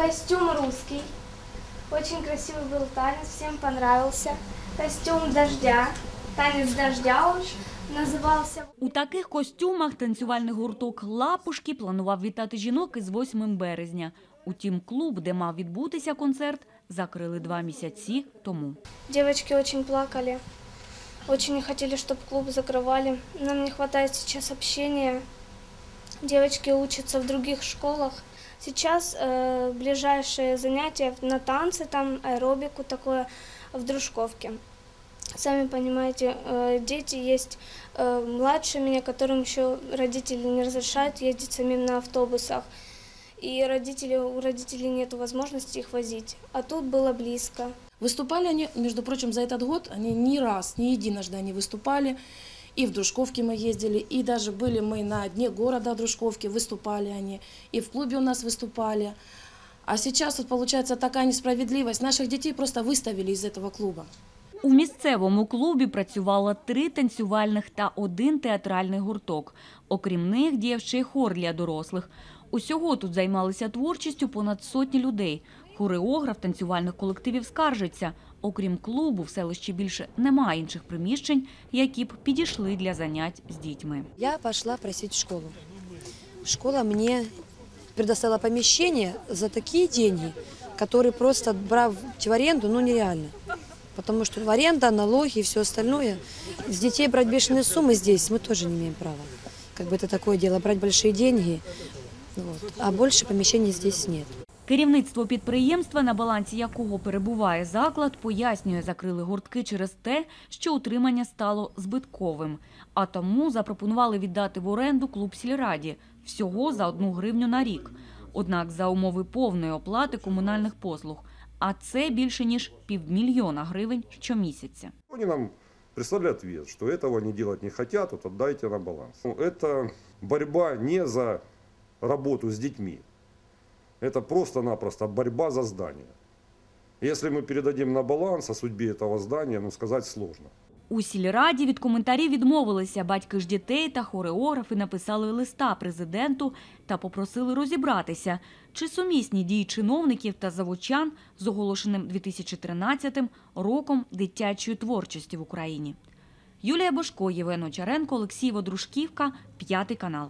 Костюм русский. Очень красивый был танец, всем понравился. Костюм дождя. Танец дождя он назывался. У таких костюмах танцювальний гурток Лапушки планував вітати жінок із 8 березня. Утім, клуб, де мав відбутися концерт, закрили два місяці тому. Девочки очень плакали. Очень не хотели, чтобы клуб закрывали. Нам не хватает сейчас общения. Девочки учатся в других школах. Сейчас э, ближайшие занятия на танцы, там аэробику такое в Дружковке. Сами понимаете, э, дети есть э, младше меня, которым еще родители не разрешают ездить самим на автобусах. И родители, у родителей нет возможности их возить. А тут было близко. Выступали они, между прочим, за этот год, они ни раз, ни единожды они выступали. И в Дружковке мы ездили, и даже были мы на дне города Дружковки, выступали они, и в клубе у нас выступали. А сейчас вот получается такая несправедливость. Наших детей просто выставили из этого клуба. У місцевому клубі працювало три танцювальних та один театральний гурток. Окрім них, діяв ще й хор для дорослих. Усього тут займалися творчістю понад сотні людей. Хореограф танцювальних колективів скаржиться. Окрім клубу, в селищі більше немає інших приміщень, які б підійшли для занять з дітьми. Я пошла просить в школу. Школа мне предоставила помещение за такие деньги, которые просто брав в аренду, ну нереально. Потому что аренда, налоги и все остальное. С детей брать бешеные суммы здесь мы тоже не имеем права. Как бы это такое дело, брать большие деньги. Вот. А больше помещений здесь нет. Керівництво підприємства, на балансі якого перебуває заклад, пояснює, закрили гуртки через те, що утримання стало збитковим. А тому запропонували віддати в оренду клуб сільраді всього за одну гривню на рік. Однак за умови повної оплати комунальних послуг. А це більше ніж півмільйона гривень щомісяця. Они нам прислали ответ, что этого они делать не хотят, вот отдайте на баланс. Ну, Это борьба не за работу с детьми. Это просто-напросто борьба за здание. Если мы передадим на баланс о судьбе этого здания, ну, сказать сложно. У сільраді від коментарів відмовилися. Батьки ж дітей та хореографи написали листа президенту та попросили розібратися, чи сумісні дії чиновників та заводчан з оголошеним 2013 роком дитячої творчості в Україні. Юлія Бошко, Євген Очаренко, Олексій Водрушківка, п'ятий канал.